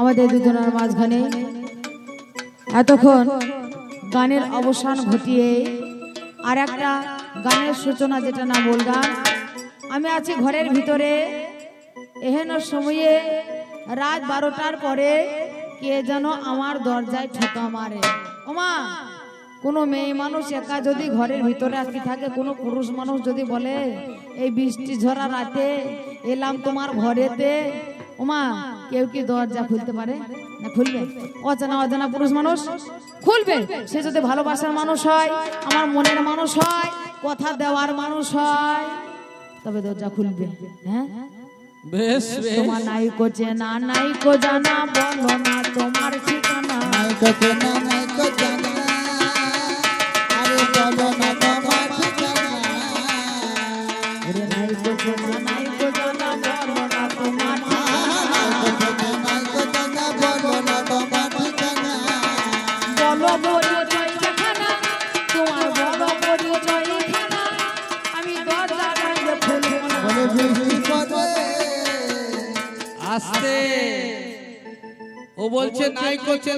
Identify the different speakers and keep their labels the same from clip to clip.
Speaker 1: আমাদের দুজনের মাঝখানে এতক্ষণ গানের অবসান ঘটিয়ে আর একটা গানের সূচনা যেটা না বললাম, আমি আছি ঘরের ভিতরে। এহেন সময়ে রাত বারোটার পরে কে যেন আমার দরজায় ঠোকা মারে। ওমা, কোনো মেয়ে মানুষ একা যদি ঘরের ভিতরে আটকে থাকে, কোনো পুরুষ মানুষ যদি বলে, এই বৃষ্টি ঝরা রাতে এলাম তোমার ঘরেতে। ওমা কেউ কি দরজা খুলতে পারে? না খুলবে। অজানা অজানা পুরুষ মানুষ খুলবে। সে যদি ভালোবাসার মানুষ হয় আমার মনের মানুষ হয় কথা দেওয়ার মানুষ হয় তবে দরজা খুলবে। হ্যাঁ?
Speaker 2: বেশ
Speaker 1: তোমার নাইকো চেনা নাইকো জানা বলো না তোমার ঠিকানা।
Speaker 3: নাইকো চেনা নাইকো জানা। আরে বলো না তোমার ঠিকানা।
Speaker 1: ওরে নাইকো চেনা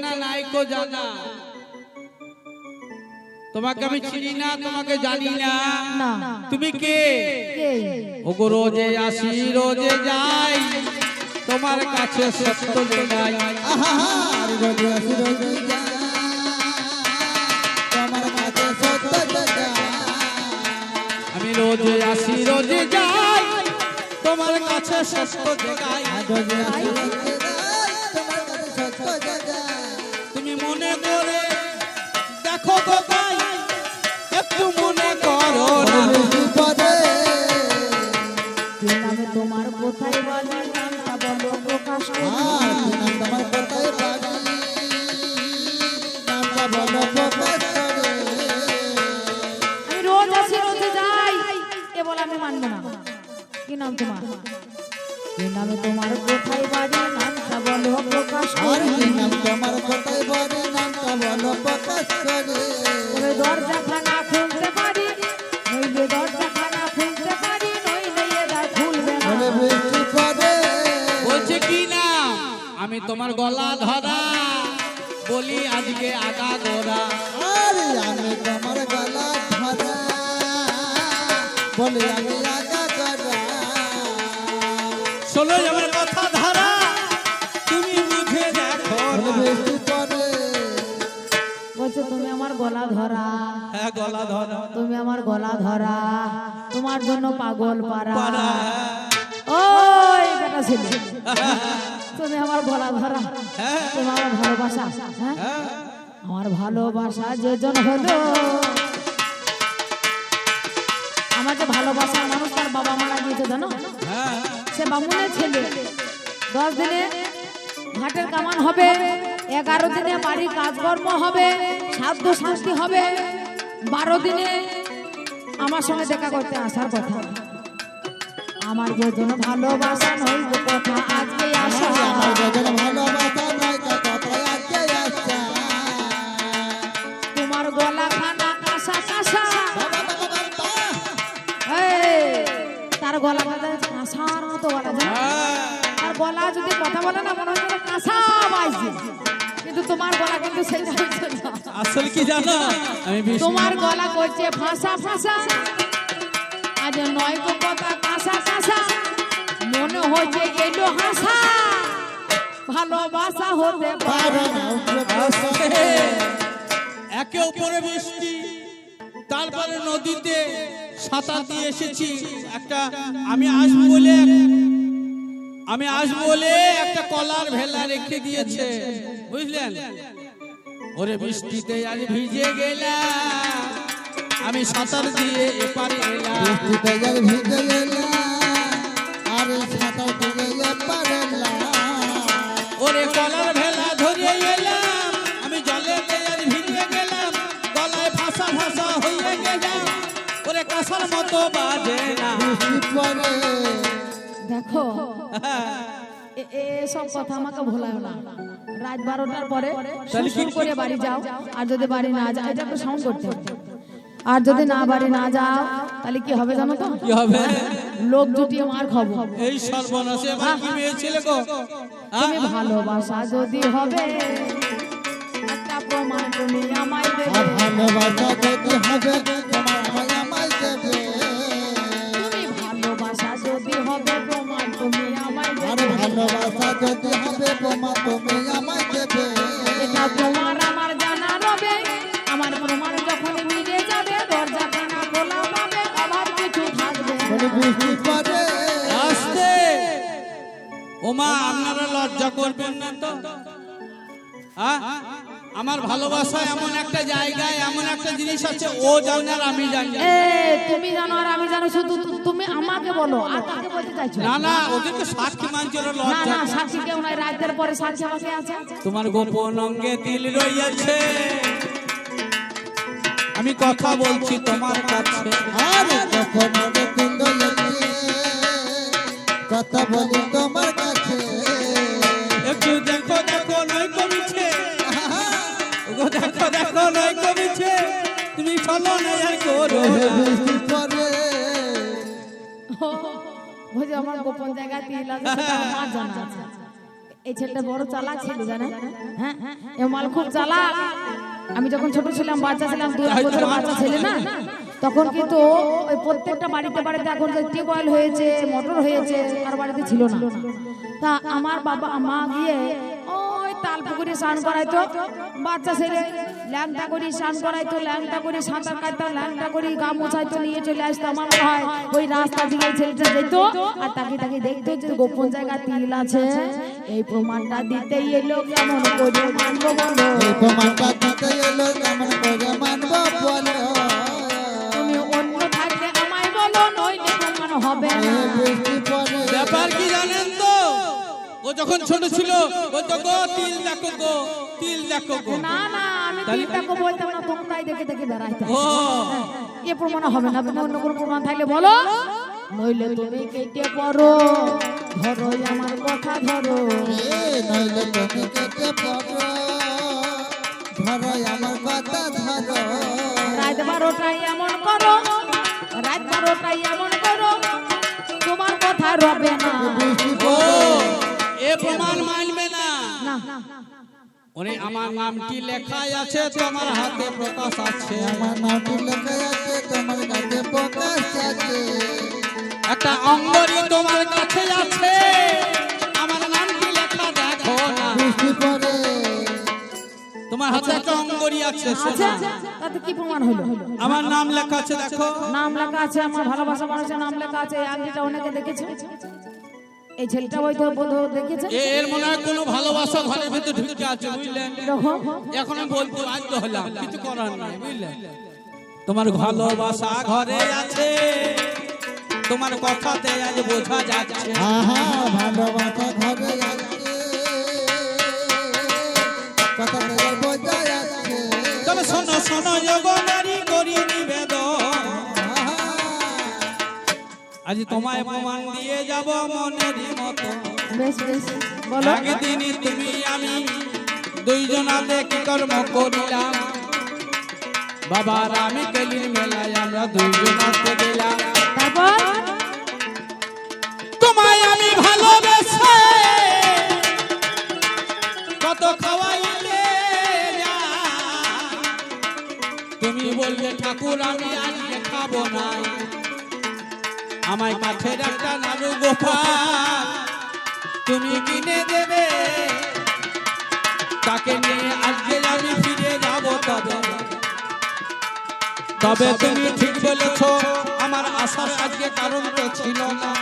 Speaker 3: চেনা নাইকো জানা।
Speaker 2: তোমাকে আমি চিনি না তোমাকে জানি না। তুমি কে?
Speaker 1: কে?
Speaker 2: ওগো রোজে আসি রোজে যাই। তোমার কাছে সত্য জানাই।
Speaker 3: আহা আসি রোজ যা তোমার কাছে সত্য
Speaker 2: আমি রোজে আসি রোজে যাই। তোমার কাছে সত্য
Speaker 3: আসি রোজ যাই। তোমার কাছে সত্য জায়গা
Speaker 2: তুমি মনে করে দেখো কোথায় একটু মনে করো না।
Speaker 1: কি তোমার কোথায় বাড়ি? নামটা বলো প্রকাশ করি।
Speaker 3: তোমার কোথায় বাড়ি? নামটা বলো প্রকাশ করে
Speaker 1: আমি রোজ আসি রোজে যাই। এ বলে আমি মানবো না। কি নাম তোমার? নামে তোমার কোথায় বাড়ি নামটা বলো প্রকাশ
Speaker 3: আর
Speaker 1: করি।
Speaker 3: কি নাম তোমার কোথায় বাড়ি নামটা বলো প্রকাশ করে।
Speaker 1: দরজা খানা খুলতে পারি নইলে দরজা খানা খুলতে পারি নইলে এ খুলবে না।
Speaker 3: বলে বৃষ্টি পড়ে।
Speaker 2: বলছে কি না? আমি তোমার গলা ধরা বলি আজকে আগা গোরা
Speaker 3: আরে আমি তোমার গলা ধরা বলে আমি
Speaker 2: শোনো আমার কথা ধরা তুমি বুঝে দেখো
Speaker 1: বলছে তুমি আমার গলা ধরা
Speaker 2: হ্যাঁ গলা ধরা
Speaker 1: তুমি আমার গলা ধরা তোমার জন্য পাগল পারা। ওই বেটা ছেলে। তুমি আমার গলা ধরা তুমি আমার ভালোবাসা। হ্যাঁ? আমার ভালোবাসা যেজন হলো। আমার যে ভালোবাসার মানুষ তার বাবা মারা গিয়েছে জানো?
Speaker 2: হ্যাঁ
Speaker 1: সে বামুনের ছেলে। দশ দিনে ঘাটের কামান হবে, এগারো দিনে বাড়ির কাজকর্ম হবে, সাধ্য শাস্তি হবে। বারো দিনে আমার সঙ্গে দেখা করতে আসার কথা। আমার জন্য ভালোবাসা নইব কথা, আজকে আসা।
Speaker 3: আমার গজল ভালোবাসা
Speaker 1: জানো?
Speaker 2: আমি
Speaker 1: তোমার গলা করছে ফাঁসা ফাঁসা। আজ নয় গো কথা কাঁসা কাঁসা। মনে হচ্ছে এলো হাসা। ভালোবাসা হতে পারে।
Speaker 2: একে উপরে বৃষ্টি তারপরে নদীতে সাঁতার দিয়ে এসেছি। একটা আমি আসব বলে আমি আসব বলে একটা কলার ভেলা রেখে দিয়েছে বুঝলেন? ওরে বৃষ্টিতে আজ ভিজে গেলাম আমি সাঁতার দিয়ে এপারে এলাম
Speaker 3: বৃষ্টিতে যার ভিজে গেলাম আর সাঁতার দিয়ে পারে না
Speaker 2: ওরে কলার ভেলা ধরিয়ে এলাম আমি জলে আর ভিজে গেলাম গলায় ফাঁসা ফাঁসা হয়ে গেলাম ওরে কাঁসার মতো বাজে না
Speaker 1: দেখো এসব কথা আমাকে ভোলায় না রাত বারোটার পরে সুর করে বাড়ি যাও? আর যদি বাড়ি না যাও এটা একটু সাউন্ড করতে আর যদি না বাড়ি না যাও তাহলে কি হবে জানো তো?
Speaker 2: কি হবে?
Speaker 1: লোক জুটিয়ে মার খাব।
Speaker 2: এই সর্বনাশে এবার কি মেয়ে ছেলে গো?
Speaker 1: তুমি ভালোবাসা যদি হবে একটা প্রমাণ তুমি আমায় দেবে।
Speaker 3: ভালোবাসা যদি হবে। তোমার
Speaker 1: ভালোবাসা যদি হবে
Speaker 3: তোমার তুমি আমায় দেবে
Speaker 1: এটা তোমার আমার জানা রবে আমার প্রমাণ যখন মিলে যাবে দরজা খানা খোলা পাবে অভাব কিছু থাকবে না।
Speaker 3: বলে
Speaker 2: আসতে ওমা আপনারা লজ্জা করবেন না তো হ্যাঁ? আমার ভালোবাসা এমন একটা জায়গায় এমন একটা জিনিস আছে ও জানে আর আমি জানি
Speaker 1: এ তুমি জানো আর আমি জানো শুধু তুমি আমাকে বলো আর কাকে বলতে চাইছো?
Speaker 2: না না ওদেরকে সাক্ষী মানছিল
Speaker 1: না
Speaker 2: লজ্জা।
Speaker 1: না সাক্ষী কেউ নাই রাতের পরে সাক্ষী আমাকে আছে।
Speaker 2: তোমার গোপন অঙ্গে তিল রইয়াছে। আমি কথা বলছি তোমার কাছে।
Speaker 3: আর যখন আমি কথা বলি
Speaker 2: দেখো নয় কমিছে তুমি চলো না আর করো
Speaker 3: পরে
Speaker 1: বুঝে আমার গোপন জায়গা আমার জানা এই ছেলেটা বড় চালাক ছিল হ্যাঁ? এ মাল খুব চালাক। আমি যখন ছোট ছিলাম, বাচ্চা ছিলাম দু বছর বাচ্চা ছেলে না, তখন কিন্তু ওই প্রত্যেকটা বাড়িতে বাড়িতে এখন টিউবওয়েল হয়েছে, মোটর হয়েছে, আর বাড়িতে ছিল না। তা আমার বাবা, মা গিয়ে ওই তাল পুকুরে স্নান করাইতো, বাচ্চা ছেলে। ল্যাংটা করি স্নান করাইতো ল্যাংটা করি সাঁতার কাটতো ল্যাংটা করি গা মোছাইতো নিয়ে চলে আসতো আমার হয় ওই রাস্তা দিয়ে ছেলেটা যেত আর তাকে তাকে দেখতো যে গোপন জায়গা তিল আছে। এই প্রমাণটা দিতেই এলো কেমন করে মানবো বলো?
Speaker 3: এই প্রমাণটা দিতে এলো কেমন করে মানব বলো?
Speaker 1: তুমি অন্য থাকলে আমায় বলো নইলে প্রমাণ হবে না।
Speaker 2: ব্যাপার কি জানেন? ও যখন ছোট ছিল ও তো গো তিল দেখো গো তিল দেখো গো।
Speaker 1: না না আমি তিলটাকে বলতাম না তোমরাই দেখে দেখে বেড়াইতে।
Speaker 2: ও।
Speaker 1: এ প্রমাণ হবে না তুমি অন্য কোনো প্রমাণ থাকলে বলো। নইলে তুমি কেটে পড়ো ধরো আমার কথা ধরো।
Speaker 3: নইলে তুমি কেটে পড়ো ধরো আমার কথা ধরো।
Speaker 1: রাত বারোটাই এমন করো রাত বারোটাই এমন করো তোমার কথা রবে না।
Speaker 2: এ প্রমাণ মানবে না।
Speaker 1: না।
Speaker 2: ওরে আমার নামটি লেখাই আছে তোমার হাতে প্রকাশ আছে।
Speaker 3: আমার নামটি লেখা আছে তোমার কাছে প্রকাশ আছে।
Speaker 2: একটা অঙ্গরি তোমার কাছে আছে। আমার নামটি লেখা দেখো না। তোমার হাতে একটা অঙ্গরি আছে
Speaker 1: আছে
Speaker 2: সোনা।
Speaker 1: তাতে কি প্রমাণ হলো?
Speaker 2: আমার নাম লেখা আছে দেখো।
Speaker 1: নাম লেখা আছে আমার ভালোবাসা মানুষের নাম লেখা আছে এই আংটিটা অনেকে দেখেছে? এই ছেলেটা হয়তো বোধ দেখেছে?
Speaker 2: এর মনে হয় কোনো ভালোবাসা ঘরের ভিতর ঢুকে আছে বুঝলেন এখন আমি বলতে বাধ্য হলাম কিছু করার নাই বুঝলেন তোমার ভালোবাসা ঘরে আছে তোমার কথাতে আজ বোঝা যাচ্ছে।
Speaker 3: আহা ভালোবাসা ঘরে আছে কথা থেকে বোঝা যাচ্ছে।
Speaker 2: তবে শোনো শোনো যোগনারী আজ তোমায় প্রমাণ দিয়ে যাব মনেরই মতো।
Speaker 1: বেশ বেশ বলো।
Speaker 2: একদিন তুমি আমি দুইজনাতে কি কর্ম করিলাম। বাবা আমি কেলির মেলায় আমরা দুইজনাতে গেলাম।
Speaker 1: তারপর?
Speaker 2: তোমায় আমি ভালোবেসে কত খাওয়াইলে। তুমি বললে ঠাকুর আমি আজকে খাব না আমায় কাছের একটা নাড়ু গোপাল তুমি কিনে দেবে। তাকে নিয়ে আজকে আমি ফিরে যাব তবে। তবে তুমি ঠিক বলেছ আমার আশার আজকে কারণ তো ছিল না।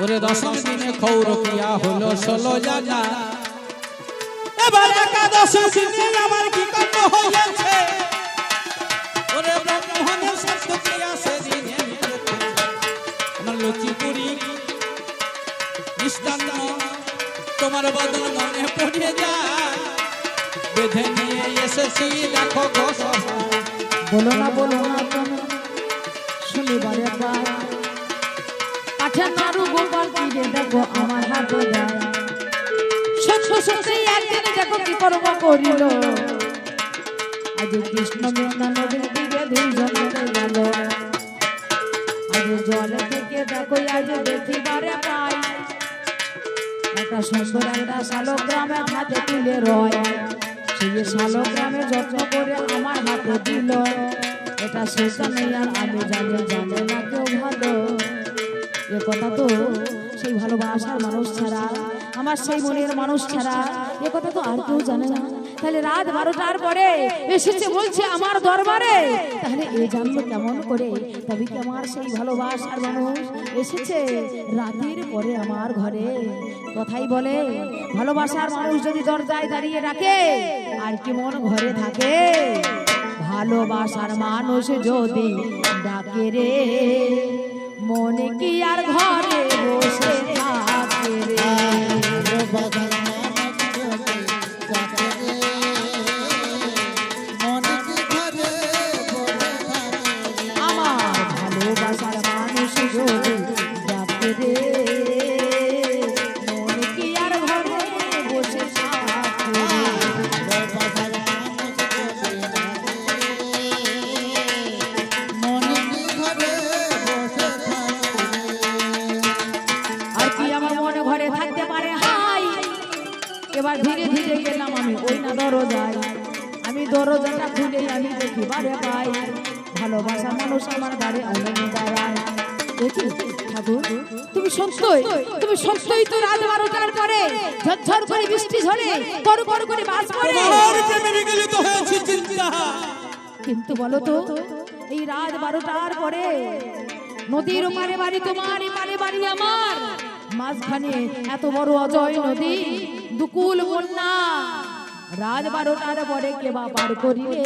Speaker 2: ওরে দশম দিনে খৌর কিয়া হলো ষোলো জানা। এবার একাদশ দিনে আমার কি কাণ্ড হয়েছে। তোমার বদন মনে পড়ে যায়। বেঁধে নিয়ে এসেছি, দেখো।
Speaker 1: বলো না বলো না তুমি শনিবার একবার। কাঠের নাড়ু গোপাল ফিরে দেখো, আমার হাতে দেয় সত্য, সত্যি, একদিন দেখো কি কর্ম করিল। আজ কৃষ্ণ মেঘনা নদীর তীরে দুইজন গেল। আজ জল থেকে দেখো, আজ একটা হাতে তুলে রয়। শালগ্রামে যত্ন করে আমার আর এ কথা তো সেই ভালোবাসার মানুষ আমার সেই মনের মানুষ ছাড়া, এ কথা তো আর কেউ জানে না। তাহলে রাত বারোটার পরে এসেছে, বলছে আমার দরবারে। তাহলে এ জানলো কেমন করে? তবে কি আমার সেই ভালোবাসার মানুষ এসেছে রাতের পরে আমার ঘরে? কথাই বলে, ভালোবাসার মানুষ যদি দরজায় দাঁড়িয়ে রাখে, আর কি মন ঘরে থাকে? ভালোবাসার মানুষ যদি ডাকে রে, মনে কি আর ঘরে বসে থাকে রে? পরে ঝরঝর করে বৃষ্টি ঝরে কর কর করে বাস পড়ে
Speaker 2: তোমার প্রেমে বিগলিত হয়েছি চিন্তা।
Speaker 1: কিন্তু বলো তো এই রাত বারোটার পরে নদীর পারে বাড়ি তোমার পারে বাড়ি আমার। মাঝখানে এত বড় অজয় নদী দুকুল বন্যা। রাত বারোটার পরে কে বা পার করিলে?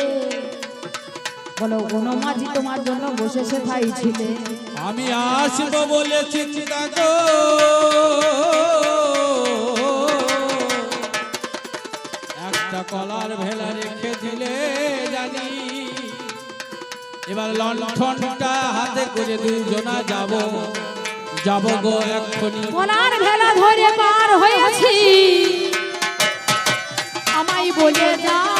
Speaker 1: বলো কোন মাঝি তোমার জন্য বসেছে খাই ছিলে?
Speaker 2: আমি আসব বলে চিন্তা একটা কলার ভেলা রেখে দিলে জানি। এবার লণ্ঠনটা হাতে করে দুজনা যাব। যাব গো এক্ষুনি।
Speaker 1: কলার ভেলা ধরে পার হয়েছি। আমায় বলে যাই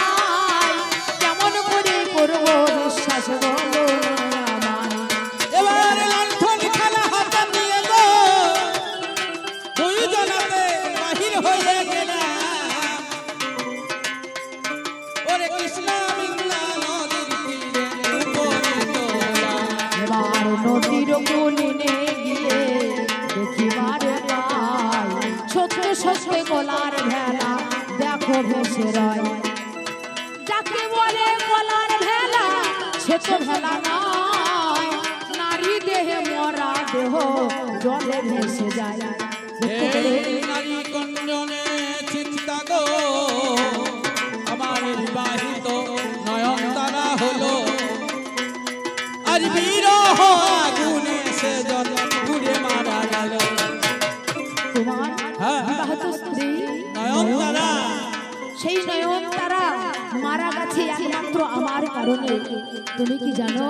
Speaker 1: গলার ভেলা দেখো ভেসে রয়। যাকে বলে গলার ভেলা সে তো ভেলা নয়। নারী দেহে মরা দেহ জলে ভেসে যায়।
Speaker 2: নারী কঞ্জনে চিন্তা গো আমার বিবাহিত নয়ন তারা হলো। আজ বিরহ আগুনে সে জন
Speaker 1: সেই নয়ন তারা মারা গেছে একমাত্র আমার কারণে। তুমি কি জানো?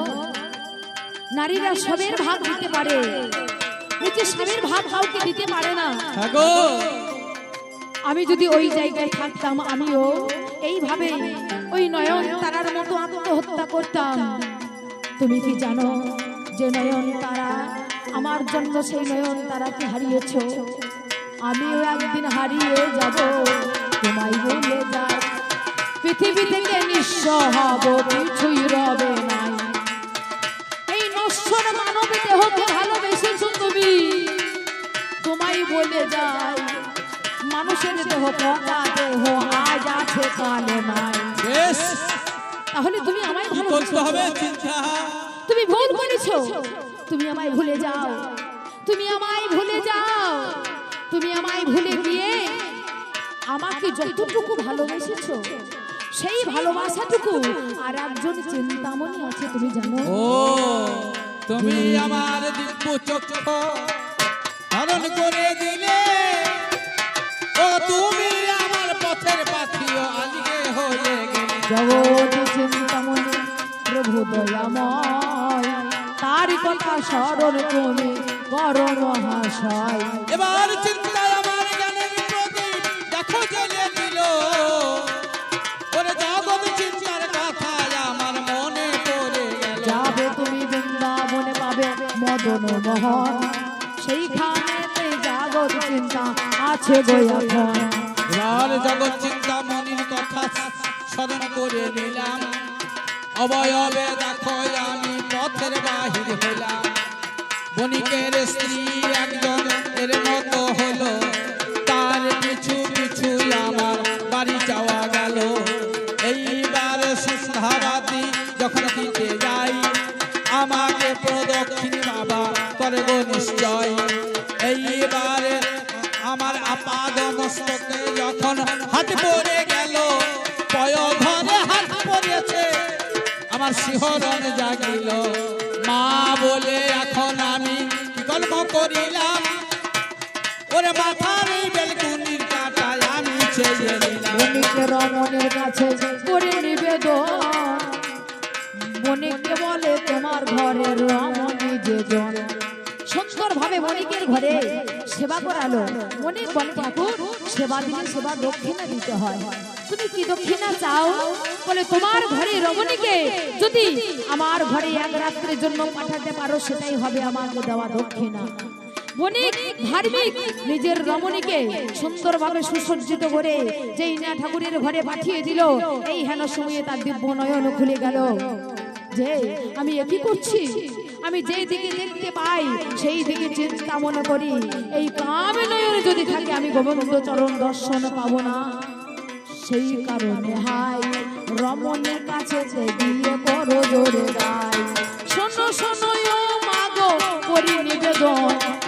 Speaker 1: নারীরা সবের ভাগ দিতে পারে। নিজের স্বামীর ভাগ কাউকে দিতে পারে না। আমি যদি ওই জায়গায় থাকতাম আমিও এইভাবে ওই নয়ন তারার মতো আত্মহত্যা করতাম। তুমি কি জানো যে নয়ন তারা আমার জন্য সেই নয়ন তারাকে হারিয়েছ? আমিও একদিন হারিয়ে যাব। তোমায় বলে যাই। পৃথিবী থেকে নিঃস্ব হব কিছুই রবে নাই। এই নশ্বর মানব দেহকে ভালোবেসেছ তুমি তোমায় বলে যাই। মানুষের দেহ পচা দেহ আজ আছে কালে নাই। তাহলে তুমি আমায়
Speaker 2: করতে হবে?
Speaker 1: তুমি ভুল করেছ। তুমি আমায় ভুলে যাও। তুমি আমায় ভুলে যাও। তুমি আমায় ভুলে গিয়ে আমাকে যতটুকু ভালোবেসেছো সেই ভালোবাসাটুকু আর একজন চিন্তামণি আছে তুমি জানো?
Speaker 2: ও তুমি আমার দিব্য চক্ষু ধারণ করে দিলে। ও তুমি আমার পথের পাখিও আজকে হয়ে গেলে।
Speaker 1: জগৎ চিন্তামণি প্রভু দয়াময় তার কথা স্মরণ তুমি করো মহাশয়।
Speaker 2: এবার চিন্তায়
Speaker 1: সহন সেইখানে চিন্তা আছে
Speaker 2: জগৎ চিন্তা মনির কথা স্মরণ করে নিলাম। অবয়বে দেখো আমি পথের বাহির বণিকের স্ত্রী একজন এর মতো হলো করিলাম ওরে
Speaker 1: রমণের তোমার ঘরের রমণী যে জন সুন্দর ভাবে বণিকের ঘরে সেবা করালো। ঠাকুর, সেবা সেবা দক্ষিণা দিতে হয়। তুমি কি দক্ষিণা চাও? বলে, তোমার ঘরে রমণীকে যদি আমার ঘরে এক রাত্রের জন্য পাঠাতে পারো, সেটাই হবে আমাকে দেওয়া দক্ষিণা। বণিক, ধার্মিক, নিজের রমণীকে সুন্দরভাবে সুসজ্জিত করে যেই না ঠাকুরের ঘরে পাঠিয়ে দিল, এই হেন সময়ে তার দিব্য নয়ন খুলে গেল। যে, আমি একই করছি? আমি যেই দিকে দেখতে পাই, সেই দিকে চিন্তা মনে করি। এই কাম নয়নে যদি থাকে, আমি গোবিন্দ চরণ দর্শন পাবো না। সেই কারণে হাই, রমণের কাছে যে গিয়ে করো জোরে গাই। শোনো শোনো মাগো করি নিবেদন।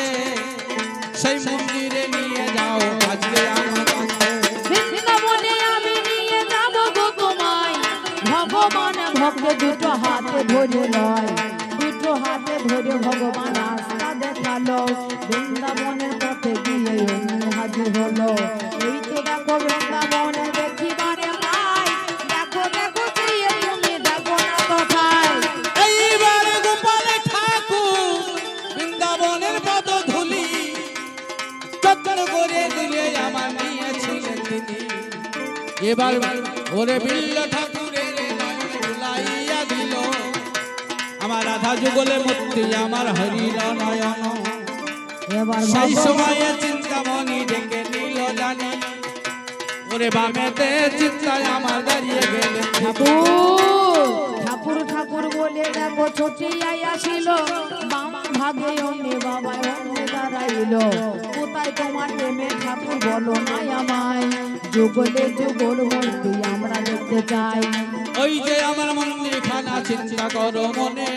Speaker 2: ধরে
Speaker 1: লয় দুটো হাতে ধরে ভগবান রাস্তা দেখাল বৃন্দাবনের পথে গিয়ে অমনি হাজির হলো। এই তো দেখো বৃন্দাবনে দেখিবারে পাই। দেখো দেখো তুমি দেখো না কোথায়।
Speaker 2: এইবার এবার ওরে বিল্ল রাধা যুগলে মূর্তি আমার হরিল নয়ন। সেই সময়ে চিন্তামণি ডেকে নিল জানি। ওরে বামেতে চিন্তায় আমার দাঁড়িয়ে গেলেন
Speaker 1: ঠাকুর ঠাকুর ঠাকুর বলে দেখো ছুটিয়াই আসিল। বাম ভাগে অমনি বাবা অমনি দাঁড়াইল। কোথায় তোমার প্রেমে ঠাকুর বলো নাই আমায়। যুগলে যুগল মূর্তি আমরা দেখতে চাই।
Speaker 2: ওই যে আমার মন্দির খানা চিন্তা করো মনে।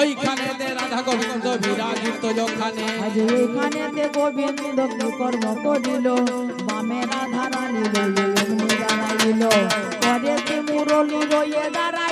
Speaker 2: ওইখানে রাধা গোবিন্দ বিরাজিত যখানে।
Speaker 1: এখানেতে গোবিন্দ কর্ম করিল, বামে রাধা রানী মুরলি রয়ে দাঁড়াইয়া